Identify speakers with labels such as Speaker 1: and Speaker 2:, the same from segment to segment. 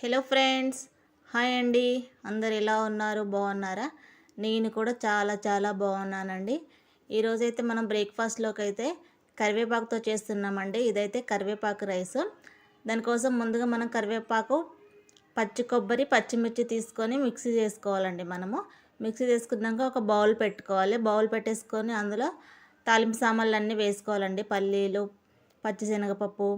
Speaker 1: Hello friends hi అండి. అందరు ఎలా ఉన్నారు? బాగున్నారా? నేను కూడా చాలా చాలా బాగున్నానండి. ఈరోజైతే మనం బ్రేక్ఫాస్ట్లోకి అయితే కరివేపాకుతో చేస్తున్నామండి. ఇదైతే కరివేపాకు రైస్. దానికోసం ముందుగా మనం కరివేపాకు పచ్చి కొబ్బరి పచ్చిమిర్చి తీసుకొని మిక్సీ చేసుకోవాలండి మనము. మిక్సీ చేసుకున్నాక ఒక బౌల్ పెట్టుకోవాలి. బౌల్ పెట్టేసుకొని అందులో తాలింపు సామాన్లు అన్నీ వేసుకోవాలండి. పల్లీలు పచ్చిశనగపప్పు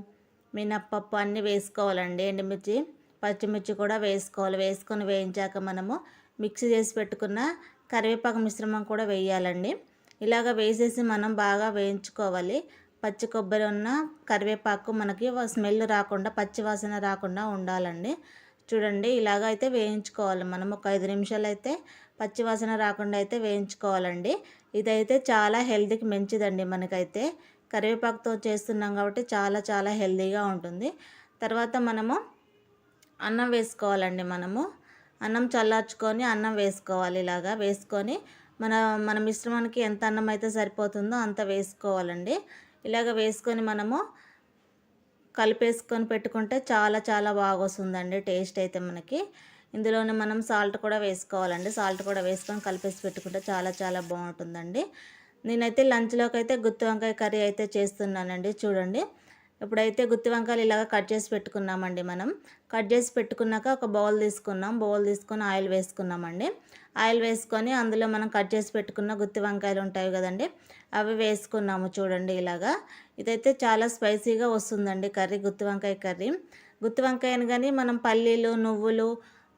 Speaker 1: మినప్పప్పు అన్నీ వేసుకోవాలండి ఎండుమిర్చి. పచ్చిమిర్చి కూడా వేసుకోవాలి. వేసుకొని వేయించాక మనము మిక్సీ చేసి పెట్టుకున్న కరివేపాకు మిశ్రమం కూడా వేయాలండి. ఇలాగ వేసేసి మనం బాగా వేయించుకోవాలి. పచ్చి కొబ్బరి ఉన్న కరివేపాకు మనకి స్మెల్ రాకుండా పచ్చి వాసన రాకుండా ఉండాలండి. చూడండి ఇలాగ అయితే వేయించుకోవాలి. మనం ఒక ఐదు నిమిషాలు అయితే పచ్చి వాసన రాకుండా అయితే వేయించుకోవాలండి. ఇదైతే చాలా హెల్తీకి మంచిదండి మనకైతే. కరివేపాకుతో చేస్తున్నాం కాబట్టి చాలా చాలా హెల్తీగా ఉంటుంది. తర్వాత మనము అన్నం వేసుకోవాలండి మనము. అన్నం చల్లార్చుకొని అన్నం వేసుకోవాలి ఇలాగా. వేసుకొని మన మన మిశ్రమానికి ఎంత అన్నం అయితే సరిపోతుందో అంత వేసుకోవాలండి. ఇలాగ వేసుకొని మనము కలిపేసుకొని పెట్టుకుంటే చాలా చాలా బాగా వస్తుందండి టేస్ట్ అయితే మనకి. ఇందులోనే మనం సాల్ట్ కూడా వేసుకోవాలండి. సాల్ట్ కూడా వేసుకొని కలిపేసి పెట్టుకుంటే చాలా చాలా బాగుంటుందండి. నేనైతే లంచ్లోకి అయితే గుత్తి వంకాయ కర్రీ అయితే చేస్తున్నానండి. చూడండి. ఇప్పుడైతే గుత్తి వంకాయలు ఇలాగ కట్ చేసి పెట్టుకున్నామండి మనం. కట్ చేసి పెట్టుకున్నాక ఒక బౌల్ తీసుకున్నాం. బౌల్ తీసుకొని ఆయిల్ వేసుకున్నామండి. ఆయిల్ వేసుకొని అందులో మనం కట్ చేసి పెట్టుకున్న గుత్తి వంకాయలు ఉంటాయి కదండి అవి వేసుకున్నాము చూడండి ఇలాగా. ఇదైతే చాలా స్పైసీగా వస్తుందండి కర్రీ గుత్తి వంకాయ కర్రీ. గుత్తి వంకాయని కానీ మనం పల్లీలు నువ్వులు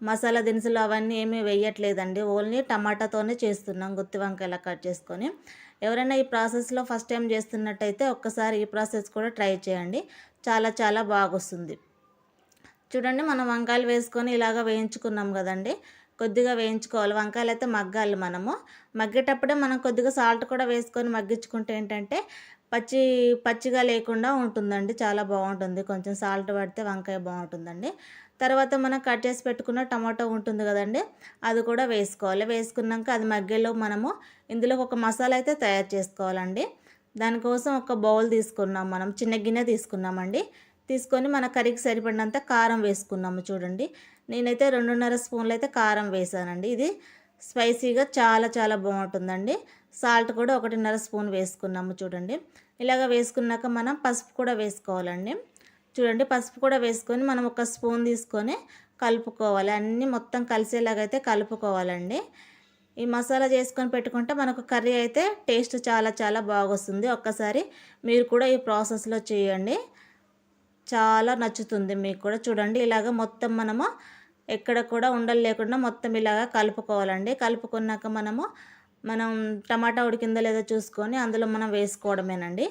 Speaker 1: మసాలా దినుసులు అవన్నీ ఏమీ వేయట్లేదండి. ఓన్లీ టమాటాతోనే చేస్తున్నాం. గుత్తి వంకాయలా కట్ చేసుకొని. ఎవరైనా ఈ ప్రాసెస్లో ఫస్ట్ టైం చేస్తున్నట్టయితే ఒక్కసారి ఈ ప్రాసెస్ కూడా ట్రై చేయండి. చాలా చాలా బాగొస్తుంది. చూడండి మనం వంకాయలు వేసుకొని ఇలాగ వేయించుకున్నాం కదండి. కొద్దిగా వేయించుకోవాలి. వంకాయలు అయితే మగ్గాలి మనము. మగ్గేటప్పుడే మనం కొద్దిగా సాల్ట్ కూడా వేసుకొని మగ్గించుకుంటే ఏంటంటే పచ్చి పచ్చిగా లేకుండా ఉంటుందండి. చాలా బాగుంటుంది. కొంచెం సాల్ట్ పడితే వంకాయ బాగుంటుందండి. తర్వాత మనం కట్ చేసి పెట్టుకున్న టమాటో ఉంటుంది కదండి. అది కూడా వేసుకోవాలి. వేసుకున్నాక అది మగ్గేలో మనము ఇందులో ఒక మసాలా అయితే తయారు చేసుకోవాలండి. దానికోసం ఒక బౌల్ తీసుకున్నాం మనం. చిన్న గిన్నె తీసుకున్నామండి. తీసుకొని మన కర్రీకి సరిపడినంత కారం వేసుకున్నాము చూడండి. నేనైతే రెండున్నర స్పూన్లు అయితే కారం వేసానండి. ఇది స్పైసీగా చాలా చాలా బాగుంటుందండి. సాల్ట్ కూడా ఒకటిన్నర స్పూన్ వేసుకున్నాము చూడండి. ఇలాగ వేసుకున్నాక మనం పసుపు కూడా వేసుకోవాలండి. చూడండి పసుపు కూడా వేసుకొని మనం ఒక స్పూన్ తీసుకొని కలుపుకోవాలి. అన్నీ మొత్తం కలిసేలాగైతే కలుపుకోవాలండి. ఈ మసాలా చేసుకొని పెట్టుకుంటే మనకు కర్రీ అయితే టేస్ట్ చాలా చాలా బాగొస్తుంది. ఒక్కసారి మీరు కూడా ఈ ప్రాసెస్లో చేయండి. చాలా నచ్చుతుంది మీకు కూడా. చూడండి ఇలాగ మొత్తం మనము ఎక్కడ కూడా ఉండలు లేకుండా మొత్తం ఇలాగ కలుపుకోవాలండి. కలుపుకున్నాక మనము మనం టమాటా ఉడికిందో లేదో చూసుకొని అందులో మనం వేసుకోవడమేనండి.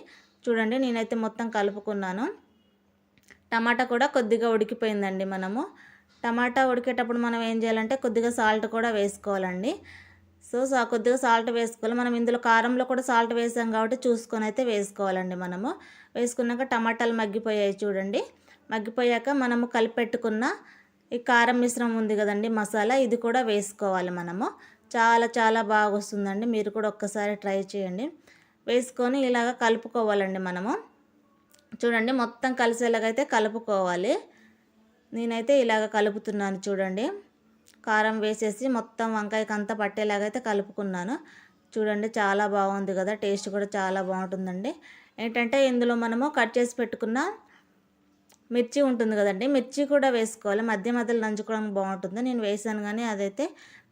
Speaker 1: చూడండి నేనైతే మొత్తం కలుపుకున్నాను. టమాటా కూడా కొద్దిగా ఉడికిపోయిందండి మనము. టమాటా ఉడికేటప్పుడు మనం ఏం చేయాలంటే కొద్దిగా సాల్ట్ కూడా వేసుకోవాలండి. సో కొద్దిగా సాల్ట్ వేసుకోవాలి. మనం ఇందులో కారంలో కూడా సాల్ట్ వేసాం కాబట్టి చూసుకొని అయితే వేసుకోవాలండి మనము. వేసుకున్నాక టమాటాలు మగ్గిపోయాయి చూడండి. మగ్గిపోయాక మనము కలిపెట్టుకున్న ఈ కారం మిశ్రమం ఉంది కదండి మసాలా ఇది కూడా వేసుకోవాలి మనము. చాలా చాలా బాగా వస్తుందండి. మీరు కూడా ఒక్కసారి ట్రై చేయండి. వేసుకొని ఇలాగ కలుపుకోవాలండి మనము. చూడండి మొత్తం కలిసేలాగైతే కలుపుకోవాలి. నేనైతే ఇలాగ కలుపుతున్నాను చూడండి. కారం వేసేసి మొత్తం వంకాయకి అంతా అయితే కలుపుకున్నాను. చూడండి చాలా బాగుంది కదా టేస్ట్ కూడా చాలా బాగుంటుందండి. ఏంటంటే ఇందులో మనము కట్ చేసి పెట్టుకున్న మిర్చి ఉంటుంది కదండి మిర్చి కూడా వేసుకోవాలి. మధ్య మధ్యలో నంచుకోవడానికి బాగుంటుంది. నేను వేసాను కానీ అదైతే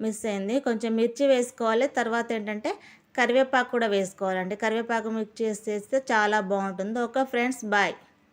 Speaker 1: మిస్ అయింది. కొంచెం మిర్చి వేసుకోవాలి. తర్వాత ఏంటంటే కరివేపాకు కూడా వేసుకోవాలండి. కరివేపాకు మిక్స్ చేస్తే చాలా బాగుంటుంది. Okay friends bye.